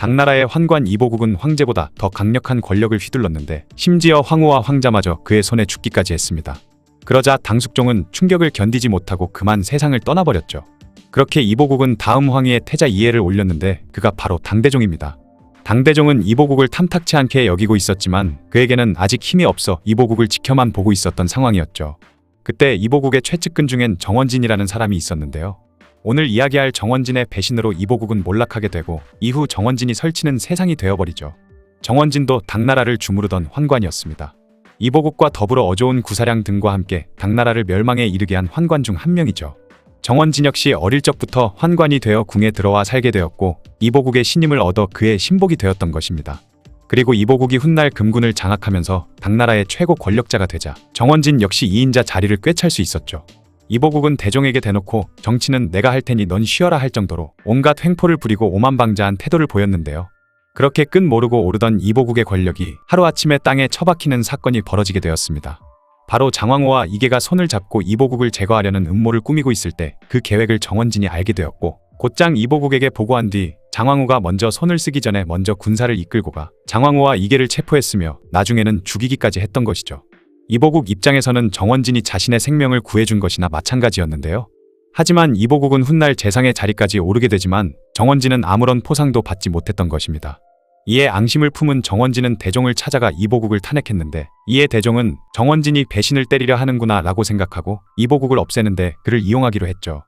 당나라의 환관 이보국은 황제보다 더 강력한 권력을 휘둘렀는데 심지어 황후와 황자마저 그의 손에 죽기까지 했습니다. 그러자 당숙종은 충격을 견디지 못하고 그만 세상을 떠나버렸죠. 그렇게 이보국은 다음 황위에 태자 이해를 올렸는데 그가 바로 당대종입니다. 당대종은 이보국을 탐탁치 않게 여기고 있었지만 그에게는 아직 힘이 없어 이보국을 지켜만 보고 있었던 상황이었죠. 그때 이보국의 최측근 중엔 정원진이라는 사람이 있었는데요. 오늘 이야기할 정원진의 배신으로 이보국은 몰락하게 되고 이후 정원진이 설치는 세상이 되어버리죠. 정원진도 당나라를 주무르던 환관이었습니다. 이보국과 더불어 어조운 구사량 등과 함께 당나라를 멸망에 이르게 한 환관 중 한 명이죠. 정원진 역시 어릴 적부터 환관이 되어 궁에 들어와 살게 되었고 이보국의 신임을 얻어 그의 신복이 되었던 것입니다. 그리고 이보국이 훗날 금군을 장악하면서 당나라의 최고 권력자가 되자 정원진 역시 2인자 자리를 꿰찰 수 있었죠. 이보국은 대종에게 대놓고 정치는 내가 할 테니 넌 쉬어라 할 정도로 온갖 횡포를 부리고 오만방자한 태도를 보였는데요. 그렇게 끝 모르고 오르던 이보국의 권력이 하루아침에 땅에 처박히는 사건이 벌어지게 되었습니다. 바로 장왕호와 이계가 손을 잡고 이보국을 제거하려는 음모를 꾸미고 있을 때 그 계획을 정원진이 알게 되었고 곧장 이보국에게 보고한 뒤 장왕호가 먼저 손을 쓰기 전에 먼저 군사를 이끌고 가 장왕호와 이계를 체포했으며 나중에는 죽이기까지 했던 것이죠. 이보국 입장에서는 정원진이 자신의 생명을 구해준 것이나 마찬가지였는데요. 하지만 이보국은 훗날 재상의 자리까지 오르게 되지만 정원진은 아무런 포상도 받지 못했던 것입니다. 이에 앙심을 품은 정원진은 대종을 찾아가 이보국을 탄핵했는데 이에 대종은 정원진이 배신을 때리려 하는구나 라고 생각하고 이보국을 없애는데 그를 이용하기로 했죠.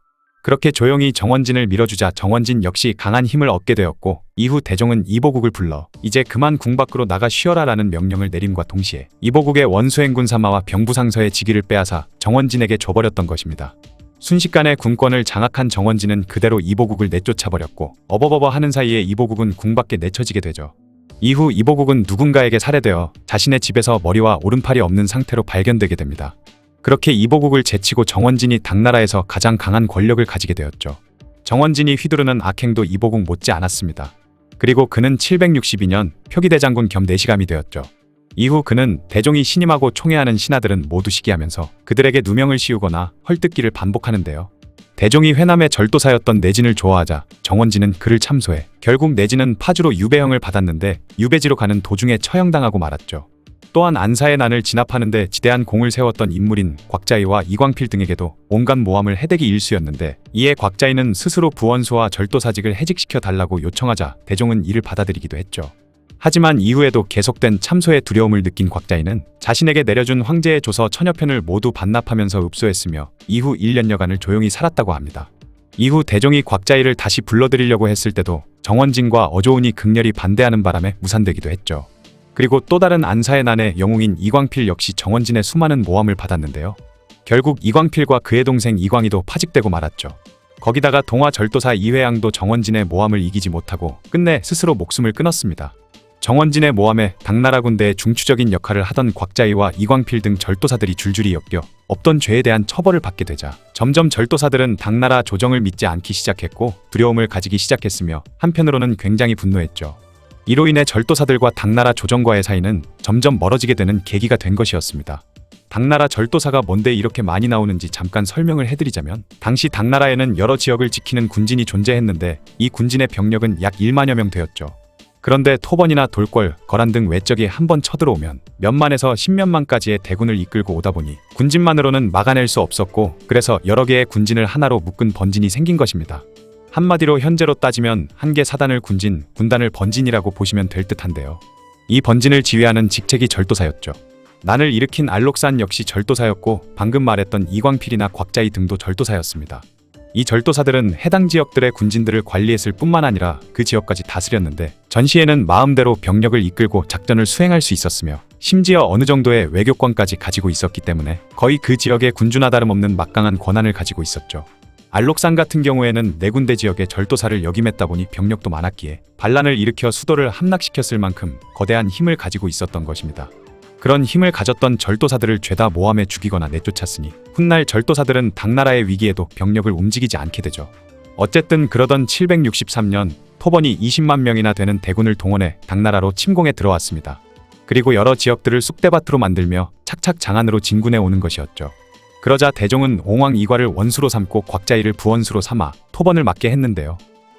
그렇게 조용히 정원진을 밀어주자 정원진 역시 강한 힘을 얻게 되었고 이후 대종은 이보국을 불러 이제 그만 궁 밖으로 나가 쉬어라 라는 명령을 내림과 동시에 이보국의 원수행군 사마와 병부상서의 직위를 빼앗아 정원진에게 줘버렸던 것입니다. 순식간에 군권을 장악한 정원진은 그대로 이보국을 내쫓아버렸고 어버버버 하는 사이에 이보국은 궁 밖에 내쳐지게 되죠. 이후 이보국은 누군가에게 살해되어 자신의 집에서 머리와 오른팔이 없는 상태로 발견되게 됩니다. 그렇게 이보국을 제치고 정원진이 당나라에서 가장 강한 권력을 가지게 되었죠. 정원진이 휘두르는 악행도 이보국 못지 않았습니다. 그리고 그는 762년 표기대장군 겸 내시감이 되었죠. 이후 그는 대종이 신임하고 총애하는 신하들은 모두 시기하면서 그들에게 누명을 씌우거나 헐뜯기를 반복하는데요. 대종이 회남의 절도사였던 내진을 좋아하자 정원진은 그를 참소해 결국 내진은 파주로 유배형을 받았는데 유배지로 가는 도중에 처형당하고 말았죠. 또한 안사의 난을 진압하는데 지대한 공을 세웠던 인물인 곽자이와 이광필 등에게도 온갖 모함을 해대기 일수였는데 이에 곽자이는 스스로 부원수와 절도사직을 해직시켜 달라고 요청하자 대종은 이를 받아들이기도 했죠. 하지만 이후에도 계속된 참소의 두려움을 느낀 곽자이는 자신에게 내려준 황제의 조서 천여 편을 모두 반납하면서 읍소했으며 이후 1년여간을 조용히 살았다고 합니다. 이후 대종이 곽자이를 다시 불러들이려고 했을 때도 정원진과 어조운이 극렬히 반대하는 바람에 무산되기도 했죠. 그리고 또 다른 안사의 난의 영웅인 이광필 역시 정원진의 수많은 모함을 받았는데요. 결국 이광필과 그의 동생 이광희도 파직되고 말았죠. 거기다가 동화 절도사 이회양도 정원진의 모함을 이기지 못하고 끝내 스스로 목숨을 끊었습니다. 정원진의 모함에 당나라 군대의 중추적인 역할을 하던 곽자이와 이광필 등 절도사들이 줄줄이 엮여 없던 죄에 대한 처벌을 받게 되자 점점 절도사들은 당나라 조정을 믿지 않기 시작했고 두려움을 가지기 시작했으며 한편으로는 굉장히 분노했죠. 이로 인해 절도사들과 당나라 조정과의 사이는 점점 멀어지게 되는 계기가 된 것이었습니다. 당나라 절도사가 뭔데 이렇게 많이 나오는지 잠깐 설명을 해드리자면 당시 당나라에는 여러 지역을 지키는 군진이 존재했는데 이 군진의 병력은 약 1만여 명 되었죠. 그런데 토번이나 돌궐, 거란 등 외적이 한번 쳐들어오면 몇만에서 십몇만까지의 대군을 이끌고 오다 보니 군진만으로는 막아낼 수 없었고 그래서 여러 개의 군진을 하나로 묶은 번진이 생긴 것입니다. 한마디로 현재로 따지면 한 개 사단을 군진, 군단을 번진이라고 보시면 될 듯한데요. 이 번진을 지휘하는 직책이 절도사였죠. 난을 일으킨 알록산 역시 절도사였고 방금 말했던 이광필이나 곽자이 등도 절도사였습니다. 이 절도사들은 해당 지역들의 군진들을 관리했을 뿐만 아니라 그 지역까지 다스렸는데 전시에는 마음대로 병력을 이끌고 작전을 수행할 수 있었으며 심지어 어느 정도의 외교권까지 가지고 있었기 때문에 거의 그 지역의 군주나 다름없는 막강한 권한을 가지고 있었죠. 알록산 같은 경우에는 네 군데 지역에 절도사를 역임했다 보니 병력도 많았기에 반란을 일으켜 수도를 함락시켰을 만큼 거대한 힘을 가지고 있었던 것입니다. 그런 힘을 가졌던 절도사들을 죄다 모함해 죽이거나 내쫓았으니 훗날 절도사들은 당나라의 위기에도 병력을 움직이지 않게 되죠. 어쨌든 그러던 763년 토번이 20만 명이나 되는 대군을 동원해 당나라로 침공에 들어왔습니다. 그리고 여러 지역들을 쑥대밭으로 만들며 착착 장안으로 진군해 오는 것이었죠. 그러자 대종은 옹왕 이과를 원수로 삼고 곽자이를 부원수로 삼아 토번을 맡게 했는데요.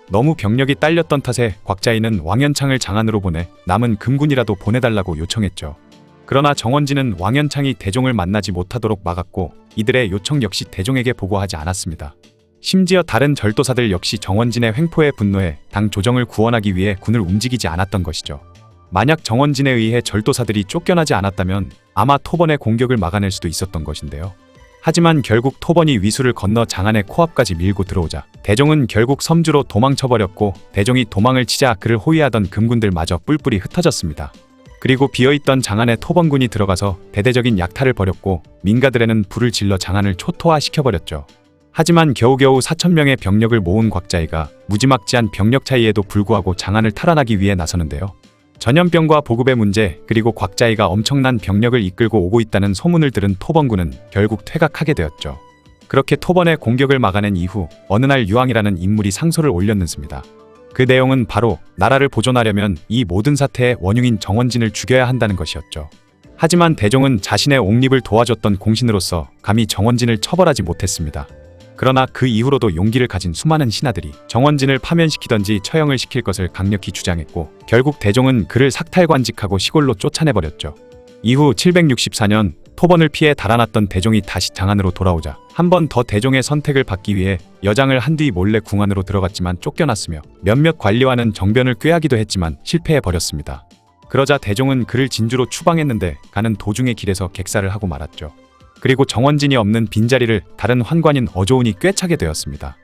너무 병력이 딸렸던 탓에 곽자이는 왕연창을 장안으로 보내 남은 금군이라도 보내달라고 요청했죠. 그러나 정원진은 왕연창이 대종을 만나지 못하도록 막았고 이들의 요청 역시 대종에게 보고하지 않았습니다. 심지어 다른 절도사들 역시 정원진의 횡포에 분노해 당 조정을 구원하기 위해 군을 움직이지 않았던 것이죠. 만약 정원진에 의해 절도사들이 쫓겨나지 않았다면 아마 토번의 공격을 막아낼 수도 있었던 것인데요. 하지만 결국 토번이 위수를 건너 장안의 코앞까지 밀고 들어오자 대종은 결국 섬주로 도망쳐버렸고 대종이 도망을 치자 그를 호위하던 금군들마저 뿔뿔이 흩어졌습니다. 그리고 비어있던 장안의 토번군이 들어가서 대대적인 약탈을 벌였고 민가들에는 불을 질러 장안을 초토화시켜버렸죠. 하지만 겨우겨우 4천명의 병력을 모은 곽자이가 무지막지한 병력 차이에도 불구하고 장안을 탈환하기 위해 나서는데요. 전염병과 보급의 문제 그리고 곽자이가 엄청난 병력을 이끌고 오고 있다는 소문을 들은 토번군은 결국 퇴각하게 되었죠. 그렇게 토번의 공격을 막아낸 이후 어느 날 유황이라는 인물이 상소를 올렸는습니다. 그 내용은 바로 나라를 보존하려면 이 모든 사태의 원흉인 정원진을 죽여야 한다는 것이었죠. 하지만 대종은 자신의 옥립을 도와줬던 공신으로서 감히 정원진을 처벌하지 못했습니다. 그러나 그 이후로도 용기를 가진 수많은 신하들이 정원진을 파면시키던지 처형을 시킬 것을 강력히 주장했고 결국 대종은 그를 삭탈관직하고 시골로 쫓아내버렸죠. 이후 764년 토번을 피해 달아났던 대종이 다시 장안으로 돌아오자 한 번 더 대종의 선택을 받기 위해 여장을 한 뒤 몰래 궁 안으로 들어갔지만 쫓겨났으며 몇몇 관리와는 정변을 꾀하기도 했지만 실패해버렸습니다. 그러자 대종은 그를 진주로 추방했는데 가는 도중의 길에서 객사를 하고 말았죠. 그리고 정원진이 없는 빈자리를 다른 환관인 어조운이 꿰차게 되었습니다.